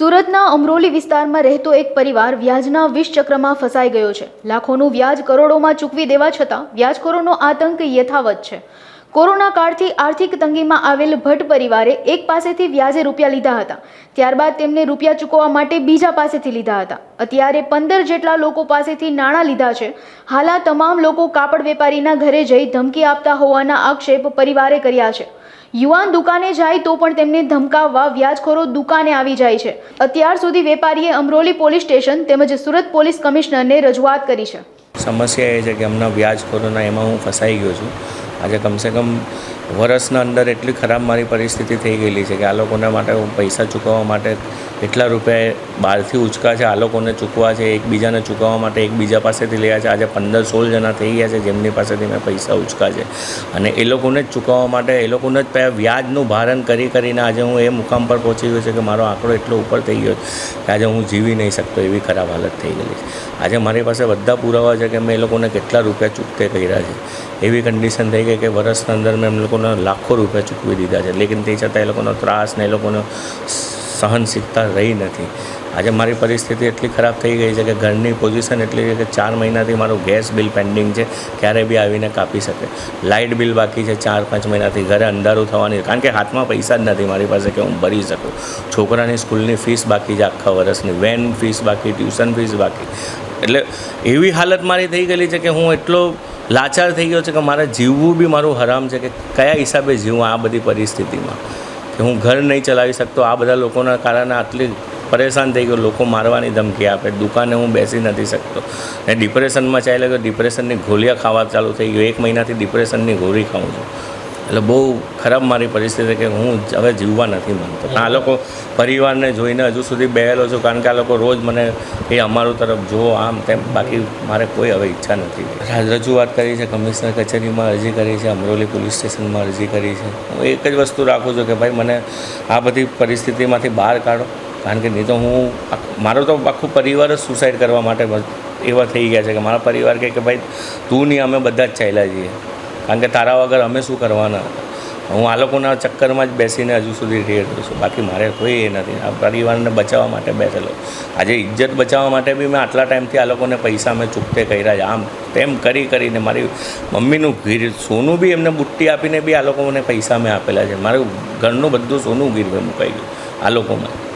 સુરતના અમરોલી વિસ્તારમાં રહેતો એક પરિવાર વ્યાજના વિષચક્રમાં ફસાઈ ગયો છે. લાખોનું વ્યાજ કરોડોમાં ચૂકવી દેવા છતાં વ્યાજખોરોનો આતંક યથાવત છે. કોરોના કાળથી આર્થિક તંગીમાં આવેલ ભટ્ટ પરિવારે એક પાસેથી વ્યાજે રૂપિયા લીધા હતા. ત્યારબાદ તેમને રૂપિયા ચૂકવવા માટે બીજા પાસેથી લીધા હતા. અત્યારે પંદર જેટલા લોકો પાસેથી નાણાં લીધા છે. હાલ તમામ લોકો કાપડ વેપારીના ઘરે જઈ ધમકી આપતા હોવાના આક્ષેપ પરિવારે કર્યા છે. યુવાન દુકાને જાય તો પણ તેમને ધમકાવવા વ્યાજખોરો દુકાને આવી જાય છે. અત્યાર સુધી વેપારીએ અમરોલી પોલીસ સ્ટેશન તેમજ સુરત પોલીસ કમિશનરને રજૂઆત કરી છે. સમસ્યા એ છે કે હમણાં વ્યાજખોરોના એમાં હું ફસાઈ ગયો છું. આજે કમસે કમ વર્ષના અંદર એટલી ખરાબ મારી પરિસ્થિતિ થઈ ગયેલી છે કે આ લોકોના માટે હું પૈસા ચૂકવવા માટે એટલા રૂપિયા બહારથી ઉચકા છે, આ લોકોને ચૂકવા છે, એકબીજાને ચૂકવવા માટે એકબીજા પાસેથી લેવા છે. આજે પંદર સોળ જણા થઈ ગયા છે જેમની પાસેથી મેં પૈસા ઉચકા છે. અને એ લોકોને જ ચૂકવવા માટે, એ લોકોને જ વ્યાજનું ભારણ કરી કરીને આજે હું એ મુકામ પર પહોંચી ગયો છે કે મારો આંકડો એટલો ઉપર થઈ ગયો કે આજે હું જીવી નહીં શકતો એવી ખરાબ હાલત થઈ ગયેલી છે. આજે મારી પાસે બધા પુરાવા છે કે મેં એ લોકોને કેટલા રૂપિયા ચૂકતે કર્યા છે. એવી કન્ડિશન થઈ ગઈ કે વર્ષના અંદર મેં એમ લોકોને લાખો રૂપિયા ચૂકવી દીધા છે. લેકિન તે છતાં એ લોકોનો ત્રાસ ને એ લોકોનો સહનશીલતા રહી નથી. આજે મારી પરિસ્થિતિ એટલી ખરાબ થઈ ગઈ છે કે ઘરની પોઝિશન એટલી છે કે ચાર મહિનાથી મારું ગેસ બિલ પેન્ડિંગ છે, ક્યારે બી આવીને કાપી શકે. લાઇટ બિલ બાકી છે ચાર પાંચ મહિનાથી. ઘરે અંધારું થવાની કારણ કે હાથમાં પૈસા જ નથી મારી પાસે કે હું ભરી શકું. છોકરાની સ્કૂલની ફીસ બાકી છે આખા વર્ષની વેન ફીસ બાકી, ટ્યુશન ફીસ બાકી. એટલે એવી હાલત મારી થઈ ગયેલી છે કે હું એટલો લાચાર થઈ ગયો છે કે મારે જીવવું બી મારું હરામ છે કે કયા હિસાબે જીવું આ બધી પરિસ્થિતિમાં? કે હું ઘર નહીં ચલાવી શકતો, આ બધા લોકોના કારણે આટલી પરેશાન થઈ ગયો, લોકો મારવાની ધમકી આપે, દુકાને હું બેસી નથી શકતો. ને ડિપ્રેશનમાં ચાલ્યો ગયો ડિપ્રેશનની ગોળીયા ખાવા ચાલુ થઈ ગયો, એક મહિનાથી ડિપ્રેશનની ગોળી ખાઉં છું. એટલે બહુ ખરાબ મારી પરિસ્થિતિ કે હું હવે જીવવા નથી માનતો આ લોકો પરિવારને જોઈને હજુ સુધી બેહેલો છું કારણ કે આ લોકો રોજ મને એ અમારું તરફ જુઓ આમ તેમ, બાકી મારે કોઈ હવે ઈચ્છા નથી. રજૂઆત કરી છે, કમિશનર કચેરીમાં અરજી કરી છે, અમરોલી પોલીસ સ્ટેશનમાં અરજી કરી છે. હું એક જ વસ્તુ રાખું છું કે ભાઈ મને આ બધી પરિસ્થિતિમાંથી બહાર કાઢો. કારણ કે નહીં તો હું મારો તો આખું પરિવાર જ સુસાઇડ કરવા માટે એવા થઈ ગયા છે કે મારા પરિવાર કહે કે ભાઈ તું નહીં, અમે બધા જ ચાલ્યા છીએ કારણ કે તારા વગર અમે શું કરવાના? હું આ લોકોના ચક્કરમાં જ બેસીને હજુ સુધી રહી છું. બાકી મારે કોઈ એ નથી. આ પરિવારને બચાવવા માટે બેઠેલો આજે ઇજ્જત બચાવવા માટે બી મેં આટલા ટાઈમથી આ લોકોને પૈસા મેં ચૂકતે કર્યા છે. આમ તેમ કરી કરીને મારી મમ્મીનું ગીર, સોનું બી એમને બુટ્ટી આપીને બી આ લોકો મને પૈસા મેં આપેલા છે. મારું ઘરનું બધું સોનું ગીરવે મુકાઈ ગયું. આ લોકોમાં.